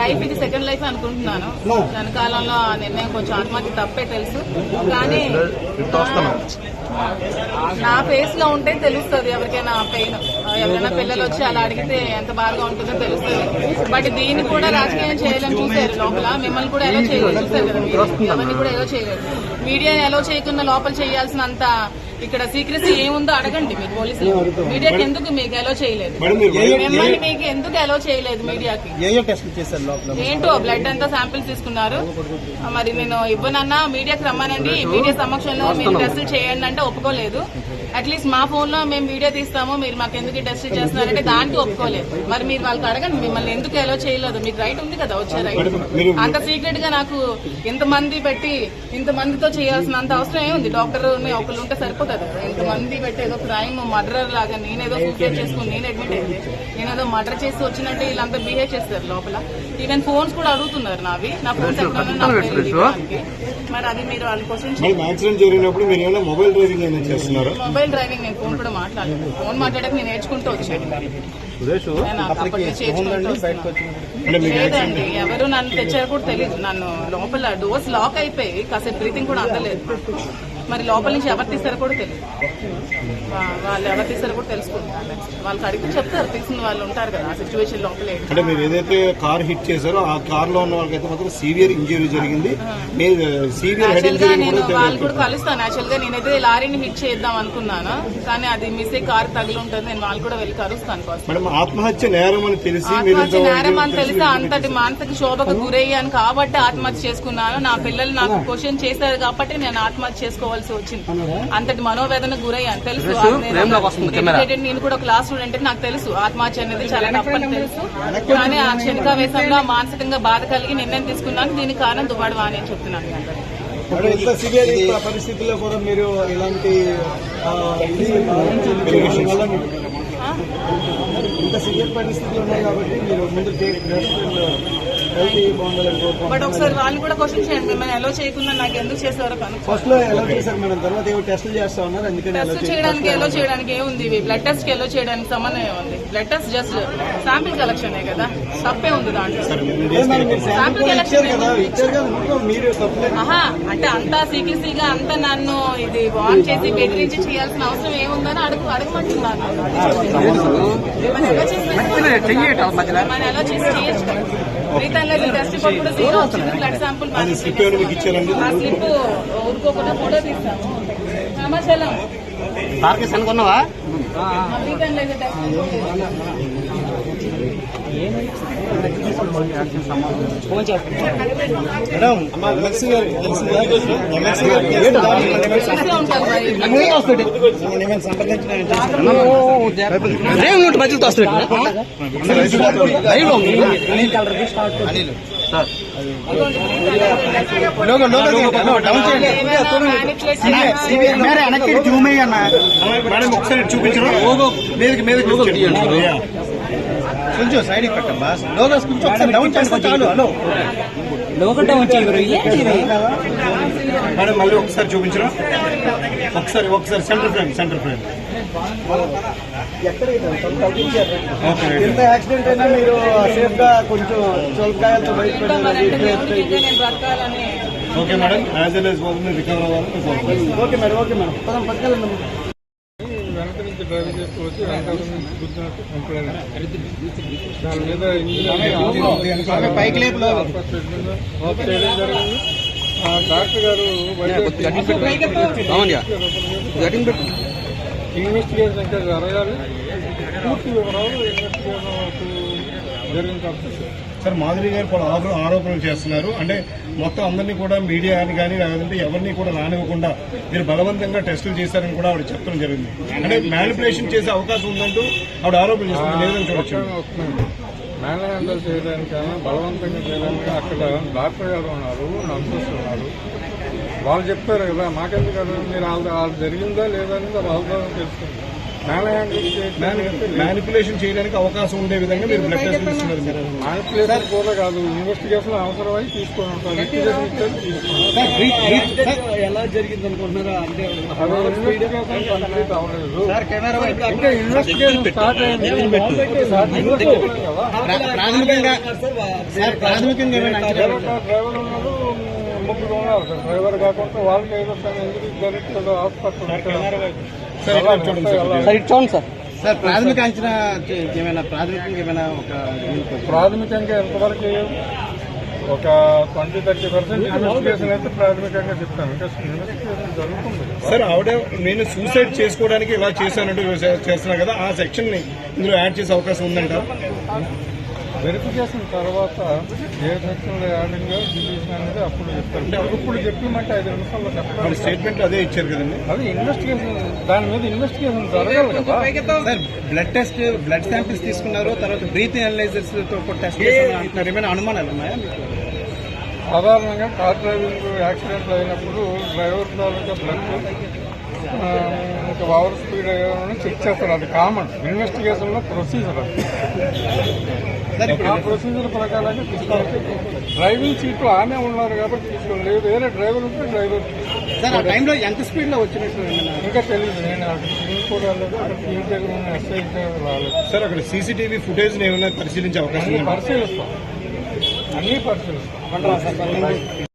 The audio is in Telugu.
లైఫ్ ఇది సెకండ్ లైఫ్ అనుకుంటున్నాను. వెనకాలంలో ఆ నిర్ణయం కొంచెం ఆత్మహత్య తప్పే తెలుసు. కానీ నా ఫేస్లో ఉంటే తెలుస్తుంది ఎవరికైనా పెయిన్ ఎవరైనా పిల్లలు వచ్చి అలా అడిగితే ఎంత బాగా ఉంటుందో తెలుస్తుంది. బట్ దీన్ని కూడా రాజకీయం చేయాలని చూసారు లోపల. మిమ్మల్ని కూడా ఎలా చేయలేదు చూసారు కదా మీరు. ఎవరిని కూడా ఎలా చేయలేదు. మీడియా ఎలా చేయకుండా లోపల చేయాల్సినంత ఇక్కడ సీక్రెసీ ఏముందో అడగండి మీరు పోలీసులు. మీడియాకి ఎందుకు మీకు ఎలా చేయలేదు? మిమ్మల్ని మీకు ఎందుకు ఎలా చేయలేదు మీడియాకి? టెస్టులు చేశారు ఏంటో బ్లడ్ అంతా శాంపిల్స్ తీసుకున్నారు. మరి నేను ఇవ్వనన్నా మీడియాకి రమ్మానండి. మీడియా సమక్షంలో మీరు టెస్ట్ చేయండి అంటే ఒప్పుకోలేదు. అట్లీస్ట్ మా ఫోన్లో మేము వీడియో తీస్తాము మీరు మాకు ఎందుకు టెస్ట్ చేస్తున్నారంటే దానికి ఒప్పుకోలేదు. మరి మీరు వాళ్ళకి అడగండి మిమ్మల్ని ఎందుకు ఎలా చేయలేదు? మీకు రైట్ ఉంది కదా వచ్చే రైట్ అంత సీక్రెట్గా నాకు ఇంత మంది పెట్టి ఇంత మందితో చేయాల్సినంత అవసరం ఏముంది? డాక్టర్ ఒకళ్ళు ఉంటే సరిపోతుంది. కదా ఇంత మంది పెట్టి ఏదో క్రైమ్ మర్డర్ లాగా నేనేదో సూసైడ్ చేసుకుని నేను అడ్మిట్ అయింది నేనేదో మర్డర్ చేసి వచ్చినట్టు వీళ్ళంతా బిహేవ్ చేస్తారు లోపల. ఈవెన్ ఫోన్స్ కూడా అడుగుతున్నారు నావి. నా ఫోన్స్. మరి అది మీరు వాళ్ళ ఏమైనా మొబైల్ డ్రైవింగ్ చేస్తున్నారా? మొబైల్ డ్రైవింగ్ నేను ఫోన్ కూడా మాట్లాడలేదు. ఫోన్ మాట్లాడక నేను నేర్చుకుంటూ వచ్చాను. లేదండి ఎవరు నన్ను తెచ్చారు కూడా తెలియదు నన్ను లోపల డోర్స్ లాక్ అయిపోయి కాసేపు బ్రీతింగ్ కూడా అందలేదు. మరి లోపల నుంచి ఎవరు తీస్తారో కూడా తెలియదు. వాళ్ళు ఎవరు తీస్తారో కూడా తెలుసుకుంటారు. వాళ్ళకి అడిగితే చెప్తారు. తెలిసిన వాళ్ళు ఉంటారు కదా ఆ సిచ్యువేషన్ లోపల. అంటే మీరు ఏదైతే కార్ హిట్ చేశారో ఆ కార్లో ఉన్న వాళ్ళకైతే మాత్రం సీవియర్ ఇంజరీ జరిగింది. మీరు సీవియర్ హెడ్ ఇంజరీ నేను వాళ్ళు కూడా కలుస్తాను. యాక్చువల్గా నేనైతే లారీని హిట్ చేద్దాం అనుకున్నాను. కానీ అది మిస్ అయ్యి కారు తగిలి ఉంటుంది నేను వాళ్ళు కూడా వెళ్ళి కలుస్తాను మేడం ఆత్మహత్య నేరం అని తెలిసి ఆత్మహత్య నేరం అని తెలిసి అంతటి మానసిక శోభకు గురయ్యాను కాబట్టి ఆత్మహత్య చేసుకున్నాను. నా పిల్లలు నాకు క్వశ్చన్ చేశారు కాబట్టి నేను ఆత్మహత్య చేసుకోవాల్సి వచ్చింది. అంతటి మనోవేదనకు గురయ్యాను. తెలుసు. నేను కూడా క్లాస్ స్టూడెంట్ నాకు తెలుసు. ఆత్మహత్య అనేది చాలా తప్పని తెలుసు. కానీ ఆ క్షణికావేశంలో మానసికంగా బాధ కలిగి నిర్ణయం తీసుకున్నాను. దీనికి కారణం దువ్వాడు అని చెప్తున్నాను. ఇంత సివియర్ పరిస్థితుల్లో కూడా మీరు ఇలాంటి ఆ, ఇది భావించడం వల్ల మీకు ఆ? ఇంత సివియర్ పరిస్థితులు ఉన్నాయి కాబట్టి మీరు ముందు బట్ ఒకసారి వాళ్ళు కూడా క్వశ్చన్ చేయండి మిమ్మల్ని ఎలా చేయకుండా నాకు ఎందుకు చేసేవారో ఫస్ట్లో ఎలా చేశారు మేడం తర్వాత ఏవో టెస్టులు చేస్తా ఉన్నారు అందుకని ఎలా టెస్ట్ చేయడానికి ఎలో చేయడానికి ఏముంది ఇవి బ్లడ్ టెస్ట్కి ఎలో చేయడానికి సంబంధం ఏముంది? Blood test just sample collection కదా? తప్పే ఉంది దాంట్లో. శాంపిల్ కలెక్షన్ అంటే అంతా సీక్రెసీగా అంతా నన్ను ఇది వాన్ చేసి బెదిరించి చేయాల్సిన అవసరం ఏముందని అడుగు అడగమంటున్నాను మనం ఎలా చేసి చేయొచ్చు టెస్ట్ కూడా జీరో వచ్చింది. బ్లడ్ శాంపుల్ ఆ స్లిప్ ఊరుకోకుండా ఫోటో తీస్తాము. సమాచారం టెస్ట్ వెనక్కి జూమ్ అన్న మేడం ఒకసారి చూపించరా మీదకి మీదకి. కొంచెం సైడ్ పెట్టమ్మా లోగోస్ కొంచెం ఒకసారి డౌన్ చేస్తే చాలు. హలో. మేడం మళ్ళీ ఒకసారి చూపించరా? ఒకసారి ఒకసారి సెంటర్ ఫ్రేమ్ సెంటర్ ఫ్రేమ్ ఎక్కడ తగ్గించారు ఓకే. ఎంత యాక్సిడెంట్ అయినా మీరు సేఫ్గా కొంచెం చొలకాయలతో ఇంకా మరి అంటే దేవుడికి ఇంకా బయటపడి నేను బ్రతకాలని. Okay madam. As well as recover అవ్వాలని ఓకే మేడం ఓకే మేడం. పదం పట్టుకెళ్ళండి. నుంచి డ్రైవింగ్ చేస్తూ వచ్చి నుంచి దాని మీద ఆఫ్ చేయడం జరిగింది. ఆ డాక్టర్ గారు ఇన్వెస్టిగేషన్ ఇంకా జరగాలి పూర్తి వివరాలు ఇన్వెస్టిగేషన్ సార్ మాధురి గారు కూడా ఆరోపణలు చేస్తున్నారు. అంటే మొత్తం అందరినీ కూడా మీడియా అని కానీ లేదంటే ఎవరిని కూడా రానివ్వకుండా మీరు బలవంతంగా టెస్టులు చేశారని కూడా ఆవిడ చెప్పడం జరిగింది. అంటే మ్యానిపులేషన్ చేసే అవకాశం ఉందంటూ ఆవిడ ఆరోపణ చేస్తుంది లేదని చూడొచ్చు. వస్తుంది చేయడానికైనా బలవంతంగా చేయడానికి అక్కడ డాక్టర్ గారు ఉన్నారు నర్సెస్ ఉన్నారు. వాళ్ళు చెప్తారు కదా మాకెందుకు కదా మీరు వాళ్ళు జరిగిందా లేదా అనేది వాళ్ళ ద్వారా తెలుస్తుంది. మ్యానిపులేషన్ చేయడానికి అవకాశం ఉండే విధంగా మీరు బ్లడ్ టెస్ట్ ఇస్తున్నారు మ్యానిపులేషన్ కూడా కాదు ఇన్వెస్టిగేషన్ అవసరమై తీసుకొని ఉంటాం లిక్విడేషన్ ఇచ్చేది తీసుకున్నాం సార్, బ్రీత్- బ్రీత్ టెస్ట్ ఎలా జరిగింది అనుకుంటున్నారా అంటే ఇన్వెస్టిగేషన్ ఇంకా స్టార్ట్ అయింది ప్రాథమికంగా సార్ ప్రాథమికంగా డ్రైవర్ ముగ్గురు ఉన్నారు సార్ డ్రైవర్ కాకుండా వాళ్ళకి ఏదో జరిగితే ఏదో హాస్పిటల్ సార్ ఇక్కడ చూడండి సార్ చూడండి సార్ సార్ ప్రాథమిక అంచనా ఏమైనా ప్రాథమికంగా ఏమైనా ఒక ప్రాథమికంగా ఎంతవరకు ఒక ట్వంటీ థర్టీ పర్సెంట్ ఇన్వెస్టిగేషన్ అయితే ప్రాథమికంగా చెప్తాను. ఇంకా ఇన్వెస్టిగేషన్ జరుగుతుంది. సార్ ఆవిడ నేను సూసైడ్ చేసుకోవడానికి ఇలా చేశానంటూ చేస్తున్నారు కదా ఆ సెక్షన్ని ఇందులో యాడ్ చేసే అవకాశం ఉందంటారు వెరిఫికేషన్ తర్వాత ఏ సెక్షన్లో యాడింగ్ డిలీషన్ అనేది అప్పుడు చెప్తారు. ఇప్పుడు చెప్పిమంటే ఐదు నిమిషాల్లో చెప్పాలి స్టేట్మెంట్ అదే ఇచ్చారు కదండి? అది ఇన్వెస్టిగేషన్ దాని మీద ఇన్వెస్టిగేషన్ జరగాలి కదా. బ్లడ్ టెస్ట్ బ్లడ్ శాంపిల్స్ తీసుకున్నారు తర్వాత బ్రీత్ అనలైజర్స్తో టెస్ట్ చేశారు అంటున్నారు. ఏమైనా అనుమానాలు ఉన్నాయా సాధారణంగా కార్ డ్రైవింగ్ యాక్సిడెంట్ అయినప్పుడు డ్రైవర్ తాలూకా బ్లడ్ ఇంకా ఓవర్ స్పీడ్ చెక్ చేస్తారు. అది కామన్. ఇన్వెస్టిగేషన్లో ప్రొసీజర్ అది. సార్ ఆ ప్రొసీజర్ ప్రకారంగా తీసుకోవాలి డ్రైవింగ్ సీట్లో ఆమె ఉన్నారు కాబట్టి తీసుకోవాలి లేదు వేరే డ్రైవర్ ఉంటే డ్రైవర్ సార్ ఆ టైంలో ఎంత స్పీడ్లో వచ్చినట్టు ఇంకా తెలియదు నేను కూడా రాలేదు అక్కడ దగ్గర ఉన్న ఎస్ఐ దగ్గర రాలేదు. సార్ అక్కడ సీసీటీవీ ఫుటేజ్ ఏమైనా పరిశీలించే అవకాశం పరిశీలిస్తాం. అన్ని పరిశీలిస్తాం.